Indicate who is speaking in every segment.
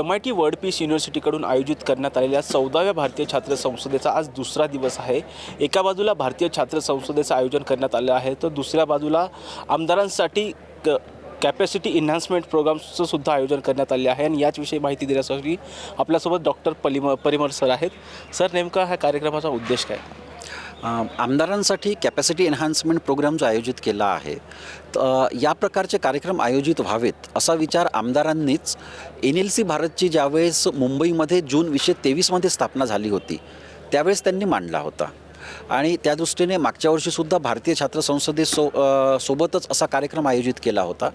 Speaker 1: M I T world peace युनिव्हर्सिटीकडून आयोजित करण्यात आलेल्या चौदाव्या भारतीय छात्र संसदेचा आज दुसरा दिवस आहे. एका बाजूला भारतीय छात्र संसदेचं आयोजन करण्यात आलं आहे तर दुसऱ्या बाजूला आमदारांसाठी क कॅपॅसिटी इन्हान्समेंट प्रोग्रामचं सुद्धा आयोजन करण्यात आले आहे. आणि याचविषयी माहिती देण्यासाठी आपल्यासोबत डॉक्टर पलिम परिमर सर आहेत. सर नेमका ह्या कार्यक्रमाचा उद्देश काय?
Speaker 2: आमदारांसाठी कॅपॅसिटी एन्हान्समेंट प्रोग्राम जो आयोजित केला आहे या प्रकारचे कार्यक्रम आयोजित व्हावेत असा विचार आमदारांनीच एन एल सी भारतची ज्यावेळेस मुंबईमध्ये जून वीसशे तेवीसमध्ये स्थापना झाली होती त्यावेळेस त्यांनी मांडला होता. आणि त्या दृष्टीने मागच्या वर्षीसुद्धा भारतीय छात्र संसदे सो सोबतच असा कार्यक्रम आयोजित केला होता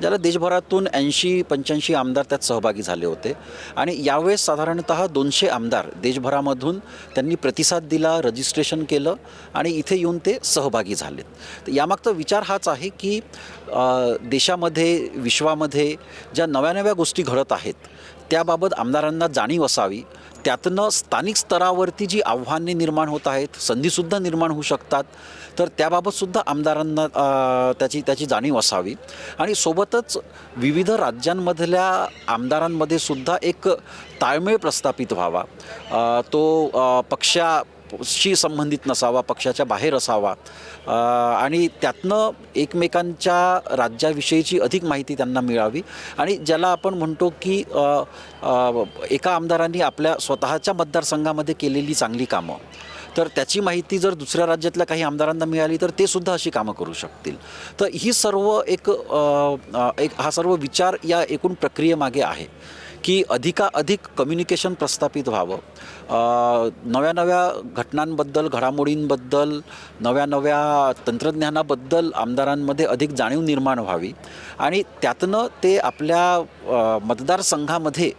Speaker 2: ज्याला देशभरातून ऐंशी पंच्याऐंशी आमदार त्यात सहभागी झाले होते. आणि यावेळेस साधारणतः दोनशे आमदार देशभरामधून त्यांनी प्रतिसाद दिला रजिस्ट्रेशन केलं आणि इथे येऊन ते सहभागी झालेत. तर यामागचा विचार हाच आहे की देशामध्ये विश्वामध्ये ज्या नव्या नव्या गोष्टी घडत आहेत त्याबाबत आमदारांना जाणीव असावी त्यातनं स्थानिक स्तरावरती जी आव्हाने निर्माण होत आहेत संधीसुद्धा निर्माण होऊ शकतात. तर त्याबाबतसुद्धा आमदारांना त्याची त्याची जाणीव असावी. आणि सोबतच विविध राज्यांमधल्या आमदारांमध्ये सुद्धा एक ताळमेळ प्रस्थापित व्हावा. तो पक्षा शी संबंधित नसावा पक्षाच्या बाहेर असावा. आणि त्यातनं एकमेकांच्या राज्याविषयीची अधिक माहिती त्यांना मिळावी. आणि ज्याला आपण म्हणतो की एका आमदारांनी आपल्या स्वतःच्या मतदारसंघामध्ये केलेली चांगली कामं. तर त्याची माहिती जर दुसऱ्या राज्यातल्या काही आमदारांना मिळाली तर ते सुद्धा अशी कामं करू शकतील. तर ही सर्व एक एक हा सर्व विचार या एकूण प्रक्रियेमागे आहे. की अधिकाधिक कम्युनिकेशन प्रस्थापित व्हावं. नव्या नव्या घटनांबद्दल घडामोडींबद्दल नव्या नव्या तंत्रज्ञानाबद्दल आमदारांमध्ये अधिक जाणीव निर्माण व्हावी. आणि त्यातनं ते आपल्या मतदारसंघामध्ये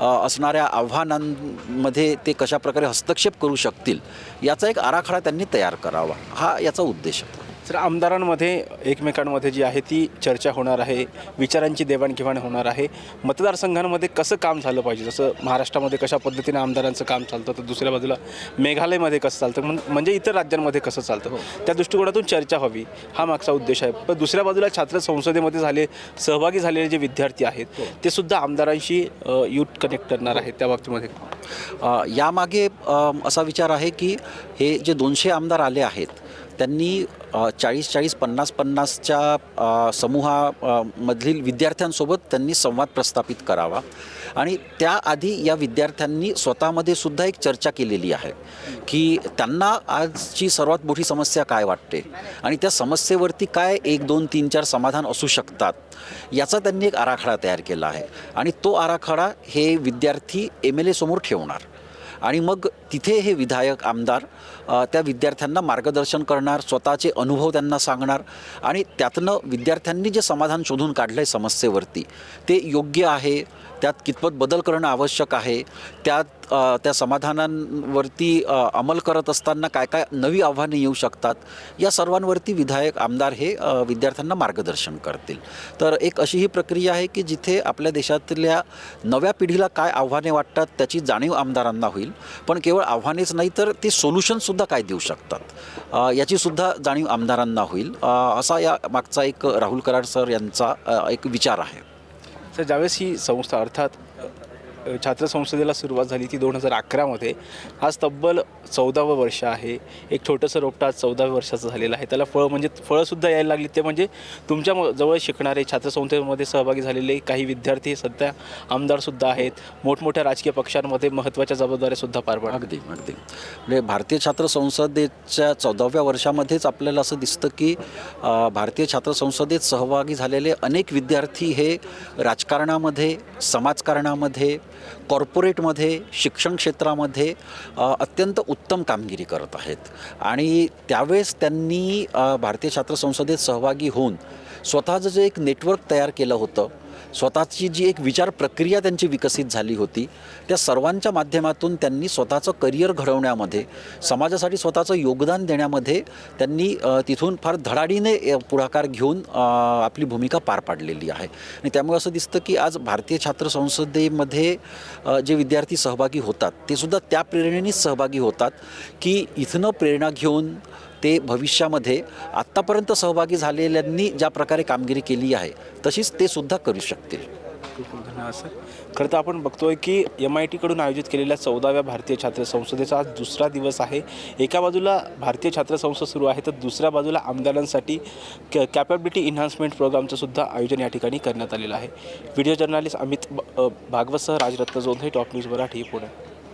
Speaker 2: असणाऱ्या आव्हानांमध्ये ते कशाप्रकारे हस्तक्षेप करू शकतील याचा एक आराखडा त्यांनी तयार करावा. हा याचा उद्देश आहे.
Speaker 1: तर आमदारांमध्ये एकमेकांमध्ये जी आहे ती चर्चा होणार आहे विचारांची देवाणघेवाण होणार आहे. मतदारसंघांमध्ये कसं काम झालं पाहिजे? जसं महाराष्ट्रामध्ये कशा पद्धतीने आमदारांचं काम चालतं तर दुसऱ्या बाजूला मेघालयमध्ये कसं चालतं? म्हण- म्हणजे इतर राज्यांमध्ये कसं चालतं? त्या दृष्टिकोनातून चर्चा व्हावी हा मागचा उद्देश आहे. पण दुसऱ्या बाजूला छात्र संसदेमध्ये झाले सहभागी झालेले जे विद्यार्थी आहेत ते सुद्धा आमदारांशी युथ कनेक्ट करणार आहेत त्या बाबतीमध्ये.
Speaker 2: यामागे असा विचार आहे की हे जे दोनशे आमदार आले आहेत त्यांनी चाळीस चाळीस पन्नास पन्नासच्या समूहामधील समूहा विद्यार्थ्यांसोबत त्यांनी संवाद प्रस्थापित करावा. आणि त्याआधी या विद्यार्थ्यांनी स्वतःमध्ये सुद्धा एक चर्चा केलेली आहे की त्यांना आजची सर्वात मोठी समस्या काय वाटते? आणि त्या समस्येवरती काय एक दोन तीन चार समाधान असू शकतात याचा त्यांनी एक आराखडा तयार केला आहे. आणि तो आराखडा हे विद्यार्थी एम एल एसमोर ठेवणार. आणि मग तिथे हे विधायक आमदार त्या विद्यार्थ्यांना मार्गदर्शन करणार स्वतःचे अनुभव त्यांना सांगणार आणि त्यातनं विद्यार्थ्यांनी जे समाधान शोधून काढलं आहे समस्येवरती ते योग्य आहे त्यात कितपत बदल करणं आवश्यक आहे त्यात त्या समाधानांवरती अंमल करत असताना काय काय नवी आव्हाने येऊ शकतात? या सर्वांवरती विधायक आमदार हे विद्यार्थ्यांना मार्गदर्शन करतील. तर एक अशी ही प्रक्रिया आहे की जिथे आपल्या देशातल्या नव्या पिढीला काय आव्हाने वाटतात त्याची जाणीव आमदारांना होईल. पण केवळ आव्हानेच नाही तर ते सोल्युशनसुद्धा काय देऊ शकतात? याचीसुद्धा जाणीव आमदारांना होईल. असा या मागचा एक राहुल कराड सर यांचा एक विचार आहे.
Speaker 1: तर ज्यावेळेस ही संस्था अर्थात छात्र संसदेला सुरुवात झाली ती दोन हजार अकरामध्ये. आज तब्बल चौदावं वर्ष आहे. एक छोटंसं रोपटं आज चौदाव्या वर्षाचं झालेलं आहे. त्याला फळं म्हणजे फळंसुद्धा यायला लागली. ते म्हणजे तुमच्या म- जवळ शिकणारे छात्र संस्थेमध्ये सहभागी झालेले काही विद्यार्थी सध्या आमदारसुद्धा आहेत. मोठमोठ्या राजकीय पक्षांमध्ये महत्त्वाच्या जबाबदाऱ्यासुद्धा पार पाडतात.
Speaker 2: अगदी अगदी. म्हणजे भारतीय छात्र संसदेच्या चौदाव्या वर्षामध्येच आपल्याला असं दिसतं की भारतीय छात्र संसदेत सहभागी झालेले अनेक विद्यार्थी हे राजकारणामध्ये समाजकारणामध्ये कॉर्पोरेटमध्ये शिक्षण क्षेत्रामध्ये अत्यंत उत्तम कामगिरी करत आहेत. आणि त्यावेळेस त्यांनी भारतीय छात्र संसदेत सहभागी होऊन स्वतःचं जे एक नेटवर्क तयार केलं होतं स्वतःची जी एक विचार प्रक्रिया त्यांची विकसित झाली होती त्या सर्वांच्या माध्यमातून त्यांनी स्वतःचं करिअर घडवण्यामध्ये समाजासाठी स्वतःचं योगदान देण्यामध्ये त्यांनी तिथून फार धडाडीने पुढाकार घेऊन आपली भूमिका पार पाडलेली आहे. आणि त्यामुळे असं दिसतं की आज भारतीय छात्र संसदेमध्ये जे विद्यार्थी सहभागी होतात ते सुद्धा त्या प्रेरणेनेच सहभागी होतात की इथनं प्रेरणा घेऊन ते भविष्यामध्ये आत्तापर्यंत सहभागी झालेल्यांनी ज्या प्रकारे कामगिरी केली आहे तशीच ते सुद्धा करू शकतील.
Speaker 1: खूप खूप धन्यवाद सर. खरं तर आपण बघतोय की एम आय टीकडून आयोजित केलेल्या चौदाव्या भारतीय छात्र संसदेचा आज दुसरा दिवस आहे. एका बाजूला भारतीय छात्र संसद सुरू आहे तर दुसऱ्या बाजूला आमदारांसाठी कॅ कॅपॅबिलिटी इन्हान्समेंट प्रोग्रामचं सुद्धा आयोजन या ठिकाणी करण्यात आलेलं आहे. व्हिडिओ जर्नालिस्ट अमित भागवतसह राजरत्न जोंधे टॉप न्यूज मराठी पुणे.